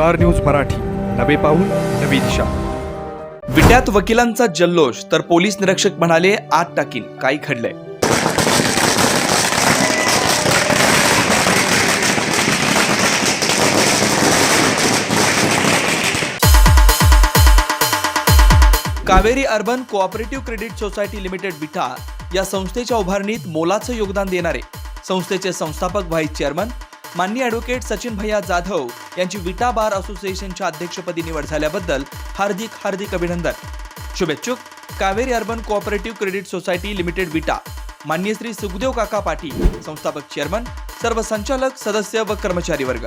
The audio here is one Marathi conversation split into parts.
Star news Marathi. नवे पाऊल नवी दिशा. विट्यात वकिलांचा जल्लोष तर पोलीस निरीक्षक म्हणाले आत टाकीन काही घडलंय. Kaveri urban cooperative credit society limited Vita या संस्थेच्या उभारणीत मोलाचं योगदान देणारे संस्थेचे संस्थापक व्हाईस चेअरमन माननीय ॲडव्होकेट सचिन भैया जाधव यांची विटा बार असोसिएशनच्या अध्यक्षपदी निवड झाल्याबद्दल हार्दिक हार्दिक अभिनंदन. शुभेच्छुक. Kaveri urban cooperative credit society limited Vita. मान्य श्री सुखदेव काका पाटील संस्थापक चेअरमन सर्व संचालक सदस्य व कर्मचारी वर्ग.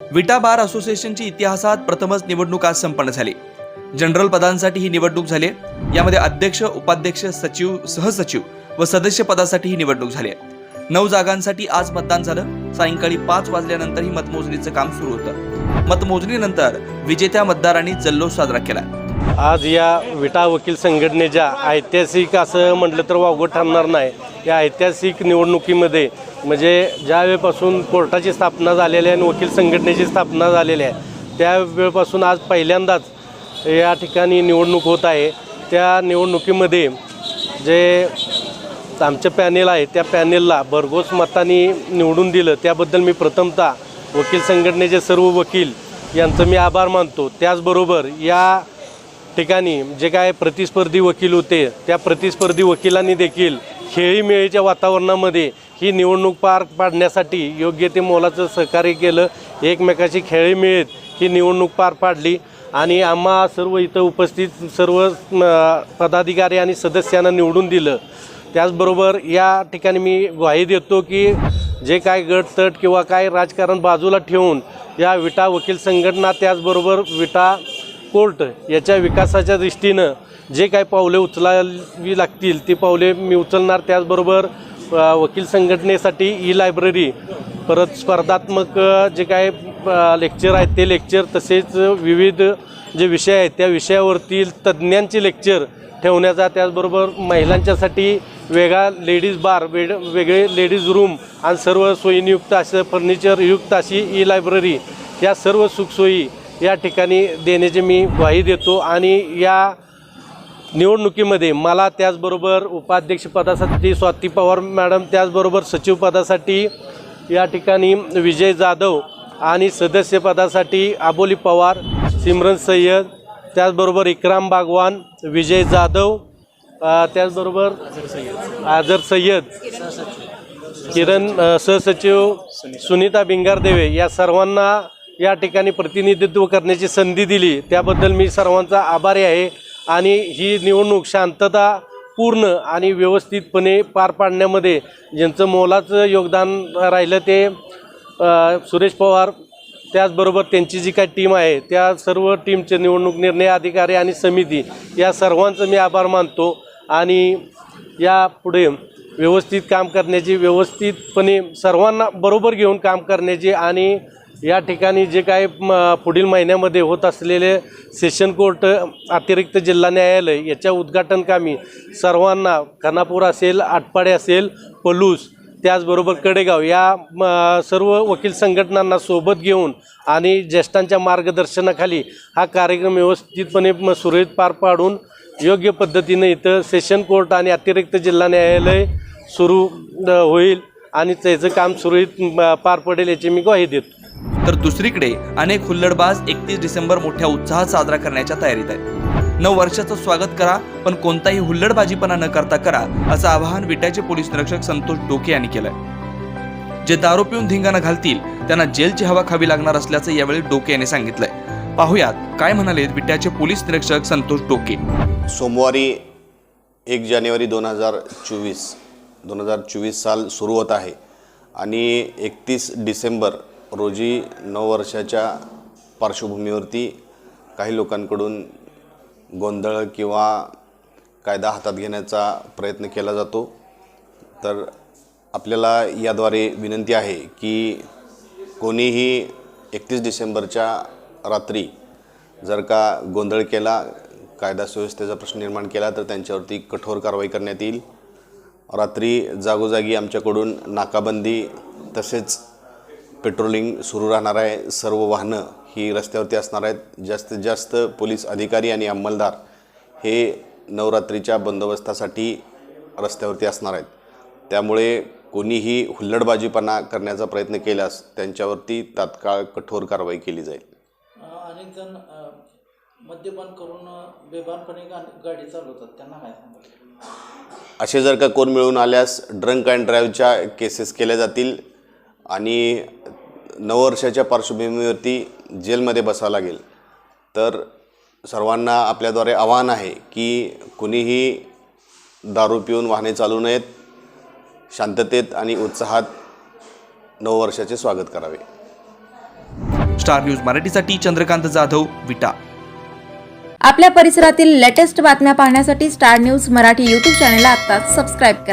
विटा बार असोसिएशनची इतिहासात प्रथमच निवडणूक आज संपन्न झाली. जनरल पदांसाठी ही निवडणूक झाली यामध्ये अध्यक्ष उपाध्यक्ष सचिव सहसचिव व सदस्य पदासाठी ही निवडणूक झाली आहे. नऊ जागांसाठी आज मतदान झालं. सायंकाळी पाच वाजल्यानंतर ही मतमोजणीचं काम सुरू होतं. मतमोजणीनंतर विजेत्या मतदारांनी जल्लोष साजरा केला. आज या विटा वकील संघटनेच्या ऐतिहासिक असं म्हटलं तर वावगं ठरणार नाही. या ऐतिहासिक निवडणुकीमध्ये म्हणजे ज्या वेळेपासून कोर्टाची स्थापना झालेली आहे आणि वकील संघटनेची स्थापना झालेली आहे त्या वेळेपासून आज पहिल्यांदाच या ठिकाणी निवडणूक होत आहे. त्या निवडणुकीमध्ये जे आमचं पॅनेल आहे त्या पॅनेलला भरघोस मताने निवडून दिलं. त्याबद्दल मी प्रथमतः वकील संघटनेचे सर्व वकील यांचं मी आभार मानतो. त्याचबरोबर या ठिकाणी जे काय प्रतिस्पर्धी वकील होते त्या प्रतिस्पर्धी वकिलांनी देखील खेळीमेळीच्या वातावरणामध्ये ही निवडणूक पार पाडण्यासाठी योग्य ते मोलाचं सहकार्य केलं. एकमेकाशी खेळीमेळीत ही निवडणूक पार पाडली. आणि आम्हा सर्व इथं उपस्थित सर्व पदाधिकारी आणि सदस्यांना निवडून दिलं. त्याचबरोबर या ठिकाणी मी ग्वाही देतो की जे काय गट तट किंवा काय राजकारण बाजूला ठेवून या विटा वकील संघटना त्याचबरोबर विटा कोर्ट याच्या विकासाच्या दृष्टीनं जे काय पावले उचलावी लागतील ती पावले मी उचलणार. त्याचबरोबर वकील संघटनेसाठी ई लायब्ररी परत स्पर्धात्मक जे काय लेक्चर आहेत ते लेक्चर तसेच विविध जे विषय आहेत त्या विषयावरतील तज्ज्ञांचे लेक्चर ठेवण्याचा त्याचबरोबर महिलांच्यासाठी वेगळा लेडीज बार वेड वेगळे लेडीज रूम आणि सर्व सोयीनियुक्त असं फर्निचरयुक्त अशी ई लायब्ररी या सर्व सुखसोयी या ठिकाणी देण्याची मी ग्वाही देतो. आणि या निवडणुकीमध्ये मला त्याचबरोबर उपाध्यक्षपदासाठी स्वाती पवार मॅडम त्याचबरोबर सचिवपदासाठी या ठिकाणी विजय जाधव आणि सदस्यपदासाठी आबोली पवार सिमरन सय्यद त्याचबरोबर इक्राम बागवान विजय जाधव त्याचबरोबर आझर सय्यद किरण सहसचिव सुनीता बिंगारदेवे या सर्वांना या ठिकाणी प्रतिनिधित्व करण्याची संधी दिली. त्याबद्दल मी सर्वांचा आभारी आहे आणि ही निवडणूक शांतता पूर्ण आणि व्यवस्थितपणे पार पाडण्यामध्ये ज्यांचं मोलाचं योगदान राहिलं ते सुरेश पवार त्याचबरोबर त्यांची जी काही टीम आहे त्या सर्व टीमचे निवडणूक निर्णय अधिकारी आणि समिती या सर्वांचं मी आभार मानतो. आणि या पुढे व्यवस्थित काम करण्याची व्यवस्थितपणे सर्वांना बरोबर घेऊन काम करण्याची आणि या ठिकाणी जे काय म, पुढील महिन्यामध्ये होत असलेले सेशन कोर्ट अतिरिक्त जिल्हा न्यायालय याच्या उद्घाटनकामी सर्वांना खानापूर असेल आटपाडे असेल पलूस त्याचबरोबर कडेगाव या म, सर्व वकील संघटनांना सोबत घेऊन आणि ज्येष्ठांच्या मार्गदर्शनाखाली हा कार्यक्रम व्यवस्थितपणे म, सुरळीत पार पाडून योग्य पद्धतीने इथं सेशन कोर्ट आणि अतिरिक्त जिल्हा न्यायालय सुरू अ, होईल आणि त्याचं काम सुरळीत म, पार पडेल याची मी ग्वाही देतो. तर दुसरीकडे अनेक हुल्लडबाज एकतीस डिसेंबर मोठ्या उत्साहात साजरा करण्याच्या तयारीत आहेत. नऊ वर्षाचं स्वागत करा पण कोणताही हुल्लडबाजीपणा न करता करा असं आवाहन विट्याचे पोलीस निरीक्षक संतोष डोके यांनी केलंय. जे दारू पिऊन धिंगाणा घालतील त्यांना जेलची हवा खावी लागणार असल्याचं यावेळी डोके यांनी सांगितलंय. पाहुयात काय म्हणाले विट्याचे पोलीस निरीक्षक संतोष डोके. सोमवारी एक जानेवारी दोन हजार चोवीस दोन हजार चोवीस साल सुरू होत आहे आणि एकतीस डिसेंबर रोजी नऊ वर्षाच्या पार्श्वभूमीवरती काही लोकांकडून गोंधळ किंवा कायदा हातात घेण्याचा प्रयत्न केला जातो. तर आपल्याला याद्वारे विनंती आहे की कोणीही एकतीस डिसेंबरच्या रात्री जर का गोंधळ केला कायदा सुव्यवस्थेचा प्रश्न निर्माण केला तर त्यांच्यावरती कठोर कारवाई करण्यात येईल. रात्री जागोजागी आमच्याकडून नाकाबंदी तसेच पेट्रोलिंग सुरू राहणार आहे. सर्व वाहनं ही रस्त्यावरती असणार आहेत. जास्तीत जास्त पोलीस अधिकारी आणि अंमलदार हे नवरात्रीच्या बंदोबस्तासाठी रस्त्यावरती असणार आहेत. त्यामुळे कोणीही हुल्लडबाजीपणा करण्याचा प्रयत्न केल्यास त्यांच्यावरती तात्काळ कठोर कारवाई केली जाईल. अनेक जण मद्यपान करून बेभानपणे गाडी चालवतात. त्यांना काय असे जर का कोण मिळून आल्यास ड्रंक अँड ड्राईव्हच्या केसेस केल्या जातील आणि नववर्षाच्या पार्श्वभूमीवरती जेलमध्ये बसावं लागेल. तर सर्वांना आपल्याद्वारे आवाहन आहे की कुणीही दारू पिऊन वाहने चालू नयेत शांततेत आणि उत्साहात नववर्षाचे स्वागत करावे. स्टार न्यूज मराठीसाठी चंद्रकांत जाधव विटा. आपल्या परिसरातील लेटेस्ट बातम्या पाहण्यासाठी स्टार न्यूज मराठी यूट्यूब चॅनलला आत्ताच सबस्क्राईब करा.